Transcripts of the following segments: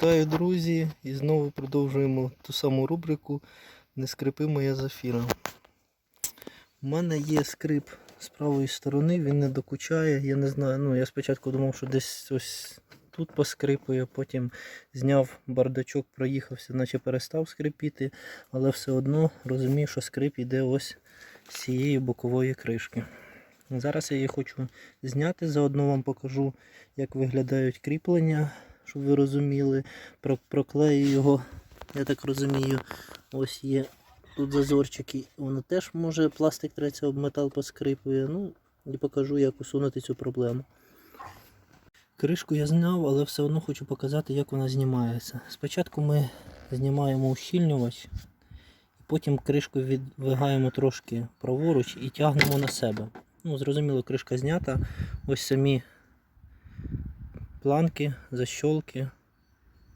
Вітаю, друзі! І знову продовжуємо ту саму рубрику Не скрипи моя зафіра. У мене є скрип з правої сторони, він не докучає. Я не знаю. Ну, я спочатку думав, що десь ось тут поскрипує, потім зняв бардачок, проїхався, наче перестав скрипіти, але все одно розумію, що скрип йде ось з цієї бокової кришки. Зараз я її хочу зняти, заодно вам покажу, як виглядають кріплення, щоб ви розуміли. Про- Проклею його, я так розумію, ось є тут зазорчики, воно теж може пластик треться об метал поскрипує. Ну, і покажу, як усунути цю проблему. Кришку я зняв, але все одно хочу показати, як вона знімається. Спочатку ми знімаємо ущільнювач, потім кришку відвигаємо трошки праворуч і тягнемо на себе. Ну, зрозуміло, кришка знята. Ось самі планки, защолки,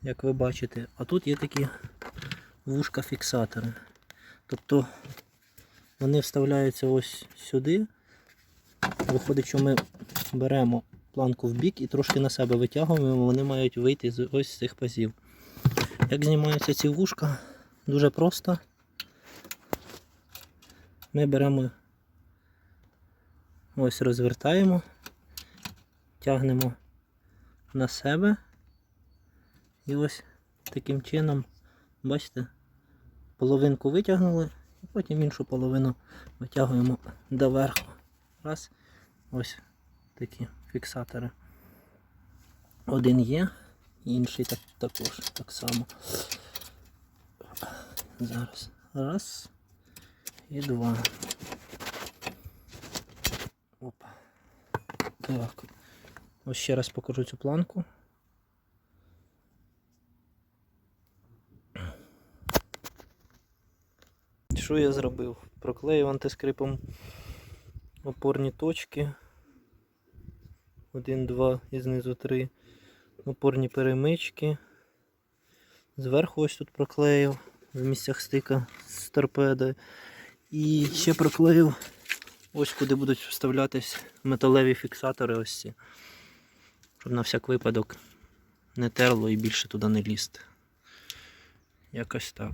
як ви бачите. А тут є такі вушка-фіксатори. Тобто вони вставляються ось сюди. Виходить, що ми беремо планку в бік і трошки на себе витягуємо, вони мають вийти з ось цих пазів. Як знімаються ці вушка? Дуже просто. Ми беремо ось розвертаємо, тягнемо на себе і ось таким чином, бачите, половинку витягнули, і потім іншу половину витягуємо доверху. Раз, ось такі фіксатори. Один є, інший так, також так само. Зараз. Раз і два. Опа. Так. Ось ще раз покажу цю планку. Що я зробив? Проклеїв антискрипом опорні точки. Один, два і знизу три. Опорні перемички. Зверху ось тут проклеїв в місцях стика з торпеди. І ще проклеїв ось куди будуть вставлятись металеві фіксатори ось ці. Щоб на всяк випадок не терло і більше туди не лізти. Якось так.